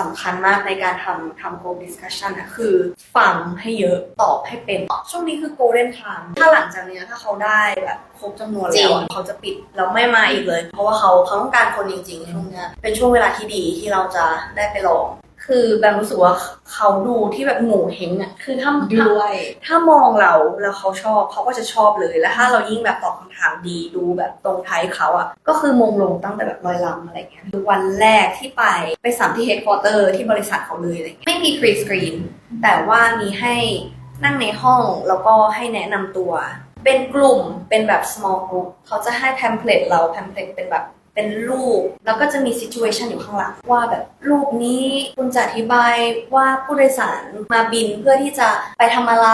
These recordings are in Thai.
สำคัญมากในการทำทำ goal discussion อะคือฟังให้เยอะตอบให้เป็น ช่วงนี้คือ golden time ถ้าหลังจากเนี้ยถ้าเขาได้แบบครบจำนวนแล้วอะเขาจะปิดแล้วไม่มาอีกเลย เพราะว่าเขาเขาต้องการคนจริงๆช่วงเนี้ยเป็นช่วงเวลาที่ดีที่เราจะได้ไปลอง คือแบมรู้สึกว่าเขาดูที่แบบหมูเฮงอะคือถ้าถ้าด้วย ถ้ามองเราแล้วเขาชอบเขาก็จะชอบเลยแล้วถ้าเรายิ่งแบบตอบคำถามดีดูแบบตรงไทยเขาอะก็คือมงลงตั้งแต่แบบลอยลำอะไรเงี้ยคือวันแรกที่ไปไปสามที่ headquarter ที่บริษัทเขาเลยอะไรเงี้ยไม่มี pre screen แต่ว่ามีให้นั่งในห้องแล้วก็ให้แนะนำตัว เป็นกลุ่มเป็นแบบ small group เขาจะให้ template เรา template เป็นแบบ เป็นรูป แล้วก็จะมี situation อยู่ข้างหลังว่าแบบรูปนี้คุณจะอธิบายว่าผู้โดยสารมาบินเพื่อที่จะไปทำอะไร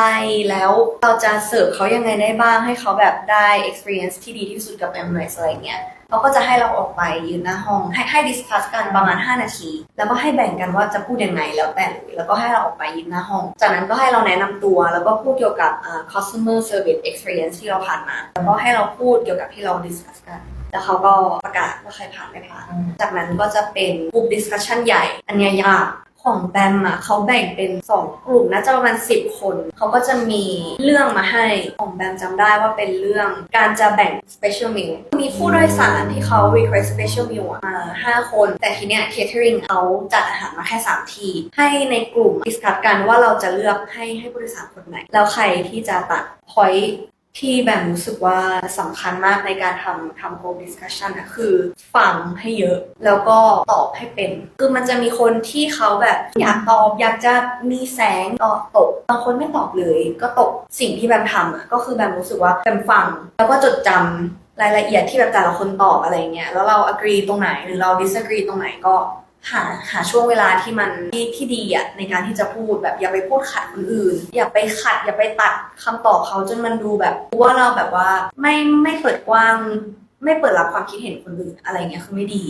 แล้วเราจะเสิร์ฟเขายังไงได้บ้าง ให้เขาแบบได้ experience ที่ดีที่สุดกับ Emirates อะไรเงี้ยเขาก็จะให้เราออกไปยืนหน้าห้อง ให้ให้ดิสคัสกันประมาณ 5 นาที แล้วก็ให้แบ่งกันว่าจะพูดยังไงแล้วแต่แล้วก็ให้เราออกไปยืนหน้าห้อง จากนั้นก็ให้เราแนะนำตัวแล้วก็พูดเกี่ยวกับอ่า customer service experience ที่เราผ่านมา แล้วก็ให้เราพูดเกี่ยวกับที่เราดิสคัสกัน แล้วเขาก็ประกาศว่าใครผ่านไม่ผ่าน จากนั้นก็จะเป็นกลุ่มดิสคัชชันใหญ่ อันเนี้ยยากของแบมอะเขาแบ่งเป็น 2 กลุ่มน่าจะประมาณ10 คน เขาก็จะมีเรื่องมาให้ของแบมจำได้ว่าเป็นเรื่องการจะแบ่ง special meal มีผู้โดยสารที่เขา request special meal อะมา 5 คน แต่ทีเนี้ย catering เขาจัดอาหารมาแค่ 3 ที ให้ในกลุ่มดิสคัสกันว่าเราจะเลือกให้ให้ผู้โดยสารคนไหน แล้วใครที่จะตัด point ที่แบมรู้สึกว่าสำคัญมากในการทำทำ goal discussion อะคือฟังให้เยอะ แล้วก็ตอบให้เป็น คือมันจะมีคนที่เขาแบบอยากตอบอยากจะมีแสงก็ตกบางคนไม่ตอบเลย ก็ตกสิ่งที่แบมทำอะก็คือแบมรู้สึกว่าแบมฟัง แล้วก็จดจำรายละเอียดที่แบบแต่ละคนตอบอะไรเงี้ยแล้วเรา agree ตรงไหนหรือเรา disagree ตรงไหนก็ หาหาช่วงเวลาที่มันที่ที่ดีอะในการที่จะพูดแบบอย่าไปพูดขัดคนอื่น อย่าไปขัด อย่าไปตัดคำตอบเขาจนมันดูแบบว่าเราแบบว่าไม่ไม่เปิดกว้าง ไม่เปิดรับความคิดเห็นคนอื่นอะไรเงี้ยคือไม่ดี